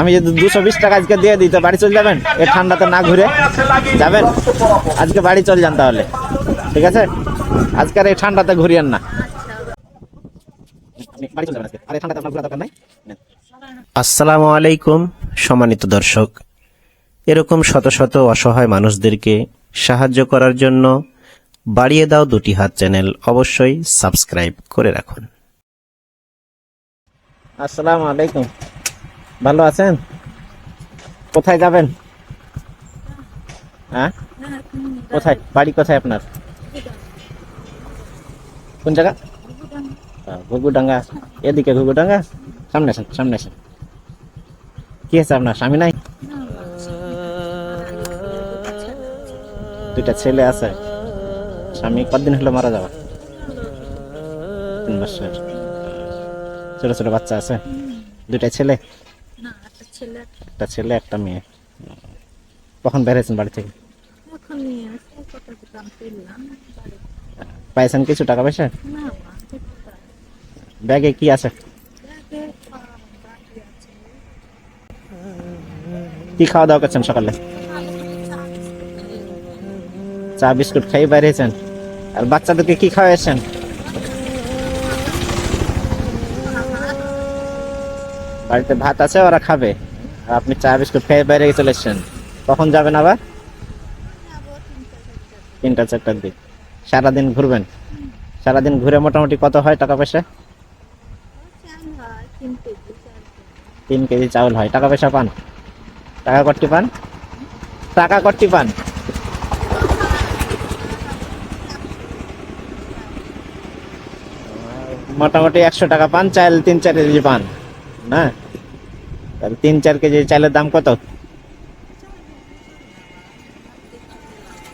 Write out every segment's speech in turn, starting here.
আমি যদি দুশো বিশ টাকা আজকে দিয়ে দিই তো বাড়ি চলে যাবেন? এই ঠান্ডাতে না ঘুরে যাবেন? আজকে বাড়ি চলে যান তাহলে। ঠিক আছে? আজকের এই ঠান্ডাতে ঘুরিয়েন না। আসসালামু আলাইকুম সম্মানিত দর্শক। এরকম শত শত অসহায় মানুষদেরকে সাহায্য করার জন্য বাড়িয়ে দাও দুটি হাত চ্যানেল অবশ্যই সাবস্ক্রাইব করে রাখুন। আসসালামু আলাইকুম। ভালো আছেন? কোথায় যাবেন? হ্যাঁ? কোথায়? বাড়ি কোথায় আপনার? কোন জায়গা? ঘুঘুডাঙ্গা। এদিকে ঘুঘুডাঙ্গা? সামনে আসেন সামনে আসেন। কি আছে আপনার? স্বামী নাই? দুইটা ছেলে আছে। স্বামী কতদিন হলো মারা যাওয়া? তিন বছর। ছোট ছোট বাচ্চা আছে। দুইটা ছেলে। একটা ছেলে একটা ছেলে একটা মেয়ে। কখন বেরিয়েছেন বাড়ি থেকে? এখন নিয়ে আসে কত দোকান পেলাম বাড়ি। পাইছেন কিছু টাকা পয়সা? না মা দেখতে ব্যাগে কি আছে? ব্যাগে ফার্ম বাকি আছে। কি খাওয়া দাওয়া করছেন সকালে? চা বিস্কুট খাই বেরিয়েছেন আর বাচ্চাদেরকে কি খাওয়াইছেন? বাড়িতে ভাত আছে, ওরা খাবে। আর আপনি চা, বিস্কুট খেয়ে বাইরে চলে এসছেন। কখন যাবেন আবার? তিনটা চারটার দিক। সারাদিন ঘুরবেন? সারাদিন ঘুরে মোটামুটি কত হয় টাকা পয়সা? তিন কেজি চাউল হয়। টাকা পয়সা পান? টাকা কট্টি পান? টাকা কট্টি পান? মোটামুটি একশো টাকা পান চাল তিন চার কেজি পান। না? তাহলে তিন, চার কেজি চালের দাম কত?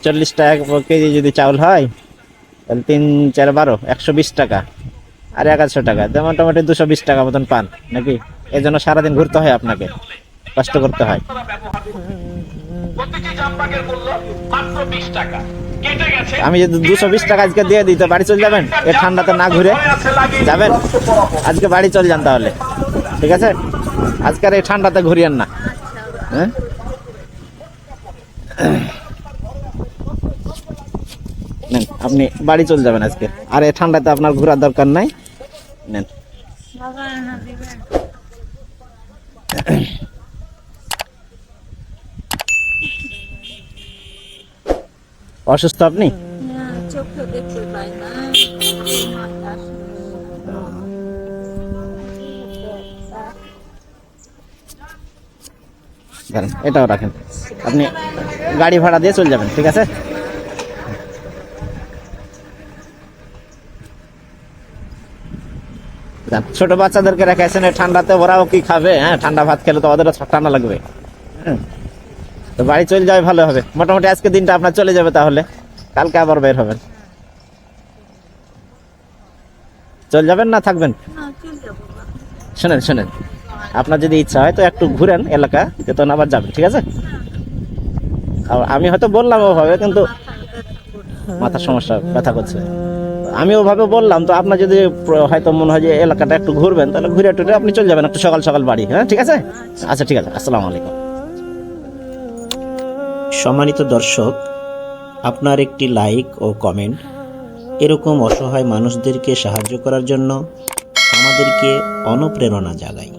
চল্লিশ টাকা কেজি যদি চাউল হয়, তাহলে তিন, চার, বারো, একশো বিশ টাকা আর এগারোশো টাকা। মোটামুটি দুশো বিশ টাকা মতন পান, নাকি? এই জন্য সারাদিন ঘুরতে হয় আপনাকে, কষ্ট করতে হয়। আমি যদি দুশো বিশ টাকা আজকে দিয়ে দিই, তো বাড়ি চলে যাবেন? এ ঠান্ডাতে না ঘুরে যাবেন? আজকে বাড়ি চলে যান তাহলে। ঠিক আছে? আজকের এই ঠান্ডাতে ঘুরিয়েন না। হ্যাঁ? নেন, আপনি বাড়ি চলে যাবেন আজকে। আর এই ঠান্ডাতে আপনার ঘোরার দরকার নাই? নেন। অসুস্থ আপনি? দাঁড়ান এটাও রাখেন। আপনি গাড়ি ভাড়া দিয়ে চলে যাবেন ঠিক আছে? ছোট বাচ্চাদেরকে রেখেছেন ঠান্ডাতে ওরাও কি খাবে? হ্যাঁ ঠান্ডা ভাত খেলে তো ওদেরও ঠান্ডা লাগবে। তো বাড়ি চলে যাওয়া ভালো হবে। মোটামুটি আজকে দিনটা আপনার চলে যাবে তাহলে। কালকে আবার বের হবেন। চলে যাবেন না থাকবেন? শোনেন শোনেন। আপনার যদি ইচ্ছা হয় তো একটু ঘুরেন এলাকা তখন আবার যাবেন, ঠিক আছে? আমি হয়তো বললাম ওভাবে, কিন্তু মাথার সমস্যা, ব্যথা করছে। আমি ওভাবে বললাম, তো আপনার যদি হয়তো মনে হয় যে এলাকাটা একটু ঘুরবেন, তাহলে ঘুরে টুরে আপনি চলে যাবেন, একটু সকাল সকাল বাড়ি হ্যাঁ ঠিক আছে? আচ্ছা ঠিক আছে, আসসালামু আলাইকুম। সম্মানিত দর্শক, আপনার একটি লাইক ও কমেন্ট এরকম অসহায় মানুষদেরকে সাহায্য করার জন্য আমাদেরকে অনুপ্রেরণা জাগায়